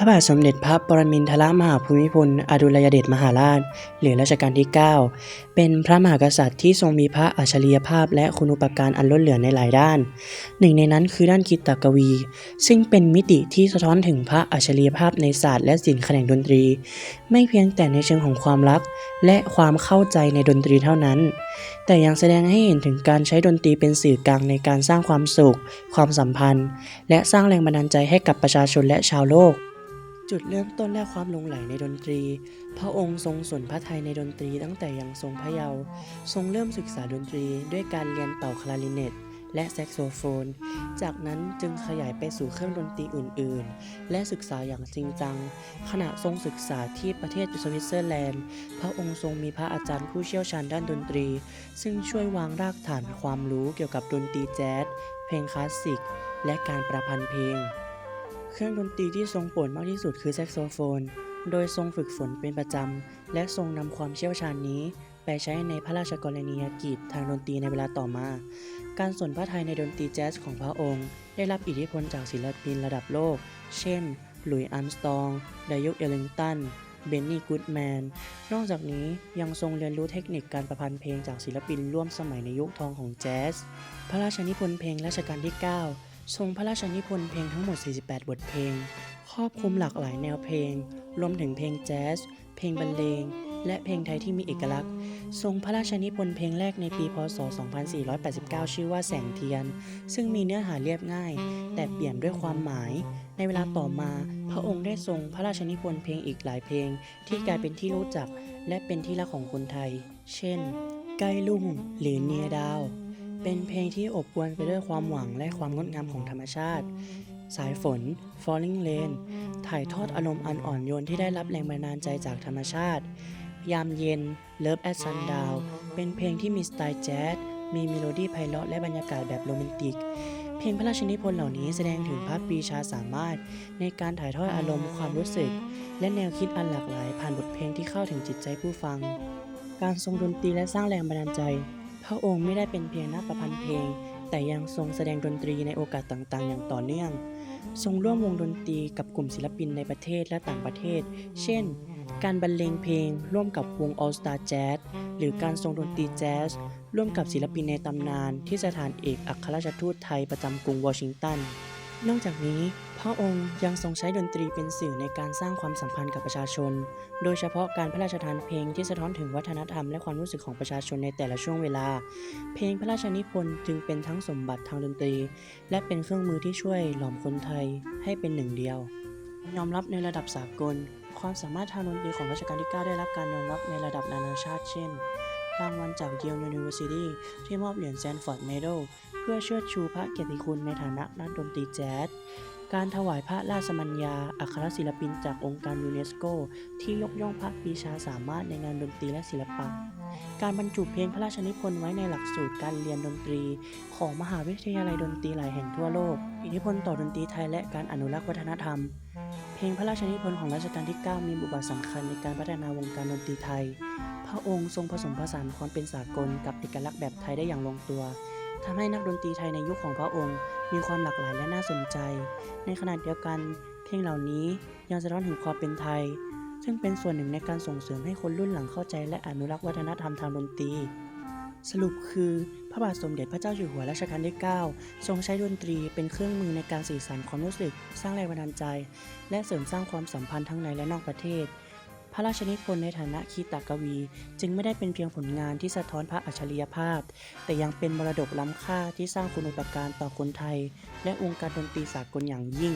พระบาทสมเด็จพระปรมินทรมหาภูมิพล อดุลยเดชมหาราช หรือรัชกาลที่ 9 เป็นพระมหากษัตริย์ที่ทรงมีพระอัจฉริยภาพและคุณูปการอันล้นเหลือในหลายด้าน หนึ่งในนั้นคือด้านคิดตกวี ซึ่งเป็นมิติที่สะท้อนถึงพระอัจฉริยภาพในศาสตร์และศิลป์แขนงดนตรี ไม่เพียงแต่ในเชิงของความรัก และความเข้าใจในดนตรีเท่านั้น แต่ยังแสดงให้เห็นถึงการใช้ดนตรีเป็นสื่อกลางในการสร้างความสุข ความสัมพันธ์ และสร้างแรงบันดาลใจให้กับประชาชนและชาวโลก จุดเริ่มต้นและความหลงใหลในดนตรี พระองค์ทรงสนพระทัยในดนตรีตั้งแต่ยังทรงพระเยาว์ ทรงเริ่มศึกษาดนตรีด้วยการเรียนเป่าคลาริเนตและแซกโซโฟน จากนั้นจึงขยายไปสู่เครื่องดนตรีอื่นๆ และศึกษาอย่างจริงจัง ขณะทรงศึกษาที่ประเทศสวิตเซอร์แลนด์ พระองค์ทรงมีพระอาจารย์ผู้เชี่ยวชาญด้านดนตรี ซึ่งช่วยวางรากฐานความรู้เกี่ยวกับดนตรีแจ๊ส เพลงคลาสสิก และการประพันธ์เพลง เครื่องดนตรีที่ทรงโปรดมากที่สุดคือแซกโซโฟน โดยทรงฝึกฝนเป็นประจำ และทรงนำความเชี่ยวชาญนี้ ไปใช้ในพระราชกรณียกิจทางดนตรีในเวลาต่อมา การสนพระไทยในดนตรีแจ๊สของพระองค์ ได้รับอิทธิพลจากศิลปินระดับโลก เช่น หลุยส์อาร์มสตอง ไดยุคเอลลิงตัน เบนนี่กูดแมน นอกจากนี้ยังทรงเรียนรู้เทคนิคการประพันธ์เพลงจากศิลปินร่วมสมัยในยุคทองของแจ๊ส พระราชนิพนธ์เพลงรัชกาลที่ 9 ทรงพระราชนิพนธ์เพลงทั้งหมด 48 บทเพลง ครอบคลุมหลากหลายแนวเพลง รวมถึงเพลงแจ๊ส เพลงบรรเลง และเพลงไทยที่มีเอกลักษณ์ ทรงพระราชนิพนธ์เพลงแรกในปี พศ 2489 ชื่อว่าแสงเทียน ซึ่งมีเนื้อหาเรียบง่าย แต่เปี่ยมด้วยความหมาย ในเวลาต่อมา พระองค์ได้ทรงพระราชนิพนธ์เพลงอีกหลายเพลง ที่กลายเป็นที่รู้จัก และเป็นที่รักของคนไทย เช่น ใกล้ลุ่งหรือเนียดาว เป็นเพลงที่อบอวลไปด้วยความหวังและความงดงามของธรรมชาติ สายฝน Falling Rain ถ่ายทอดอารมณ์อันอ่อนโยนที่ได้รับแรงบันดาลใจจากธรรมชาติ ยามเย็น Love at Sundown เป็นเพลงที่มีสไตล์แจ๊ส มีเมโลดี้ไพเราะและบรรยากาศแบบโรแมนติก เพลงพระราชนิพนธ์เหล่านี้แสดงถึงพระปีชาสามารถ ในการถ่ายทอดอารมณ์ความรู้สึก และแนวคิดอันหลากหลายผ่านบทเพลงที่เข้าถึงจิตใจผู้ฟัง การทรงดนตรีและสร้างแรงบันดาลใจ ระองค์ไม่ได้เป็นเพียงนักประพันธ์เพลง แต่ยังทรงแสดงดนตรีในโอกาสต่างๆ อย่างต่อเนื่อง ทรงร่วมวงดนตรีกับกลุ่มศิลปินในประเทศและต่างประเทศ เช่น การบรรเลงเพลง ร่วมกับวง All Star Jazz หรือการทรงดนตรีแจ๊สร่วมกับศิลปินในตำนานที่สถานเอกอัครราชทูตไทยประจำกรุงวอชิงตัน นอกจากนี้พระองค์ยังทรงใช้ดนตรีเป็นสื่อในการสร้างความสัมพันธ์กับประชาชน โดยเฉพาะการพระราชทานเพลงที่สะท้อนถึงวัฒนธรรมและความรู้สึกของประชาชนในแต่ละช่วงเวลา เพลงพระราชนิพนธ์จึงเป็นทั้งสมบัติทางดนตรี และเป็นเครื่องมือที่ช่วยหลอมคนไทยให้เป็นหนึ่งเดียว ยอมรับในระดับสากล ความสามารถทางดนตรีของรัชกาลที่ 9 ได้รับการยอมรับในระดับนานาชาติเช่น รางวัลจากเยลยูนิเวอร์ซิตี้ที่มอบเหรียญแซนฟอร์ดเมดัลเพื่อเชิดชูพระเกียรติคุณในฐานะนักดนตรีแจ๊สการถวายพระราชมัญญา อัครศิลปินจากองค์การยูเนสโก ที่ยกย่องพระปีชาสามารถในงานดนตรีและศิลปะ การบรรจุเพลงพระราชนิพนธ์ไว้ในหลักสูตรการเรียนดนตรี ของมหาวิทยาลัยดนตรีหลายแห่งทั่วโลก อิทธิพลต่อดนตรีไทยและการอนุรักษ์วัฒนธรรม เพลงพระราชนิพนธ์ของรัชกาลที่ 9 มีบทบาทสำคัญในการพัฒนาวงการดนตรีไทย พระองค์ทรงผสมผสานความเป็นสากลกับเอกลักษณ์แบบไทยได้อย่างลงตัวทำให้นักดนตรีไทยในยุคของพระองค์ มีความหลากหลายและน่าสนใจ ในขณะเดียวกัน เพลงเหล่านี้ยังสะท้อนถึงความเป็นไทย ซึ่งเป็นส่วนหนึ่งในการส่งเสริมให้คนรุ่นหลังเข้าใจและอนุรักษ์วัฒนธรรมทางดนตรี สรุปคือ พระบาทสมเด็จพระเจ้าอยู่หัวรัชกาลที่ 9 ทรงใช้ดนตรีเป็นเครื่องมือในการสื่อสารความรู้สึก สร้างแรงบันดาลใจ และเสริมสร้างความสัมพันธ์ทั้งในและนอกประเทศ พระราชนิพนธ์ในฐานะคีตากวี จึงไม่ได้เป็นเพียงผลงานที่สะท้อนพระอัจฉริยภาพ แต่ยังเป็นมรดกล้ำค่าที่สร้างคุณูปการต่อคนไทย และวงการดนตรีสากลอย่างยิ่ง